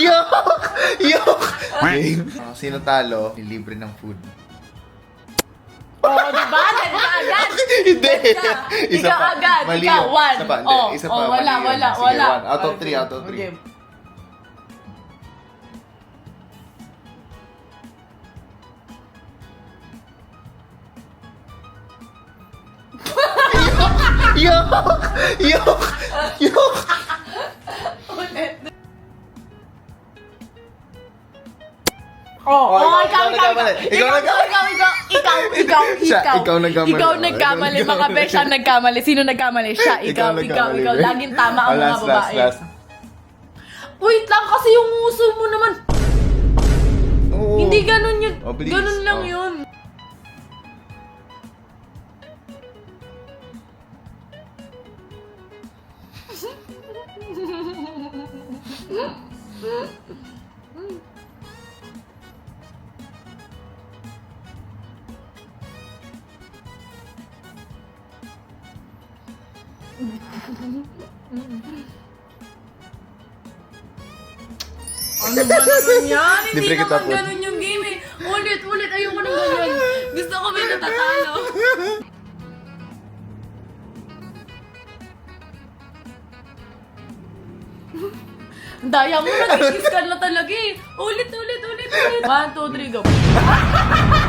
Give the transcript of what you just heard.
Yok! Yok! Game. Ah, sino talo, libre ng food. Oo, oh, diba? Dead ka agad. Hindi. Isa Ikaw pa. agad. Mali Ikaw, yun. one. Isa pa, hindi. Oh, Isa oh, pa. wala, mali yun. wala, Sige, wala. one. Out of three, out of three. Okay. Yok! Yok! Yok! Oh, Oh, oh, ikaw- ikaw, ikaw ikaw, ikaw, Ikaw ikaw, ikaw, ikaw, ikaw, ikaw, Siya, ikaw. ikaw nagkamali. Ikaw Oh, nagkamali, mga besh ang nagkamali. Sino nagkamali? Siya, ikaw, ikaw, ikaw. Laging tama ang Oh, mga last, last, babae. last. Wait lang, kasi yung uso mo naman. Oo. Hindi ganun yun. Oh, please. Ganun lang Oh. yun. Ano ba naman yan? Hindi Libre kita naman po. ganun yung game eh. Ulit, ulit. Ayoko ng ganyan. Gusto ko may natatalo. Daya mo, nag-kiss ka na talaga eh. Ulit, ulit, ulit, ulit. One, two, three, go.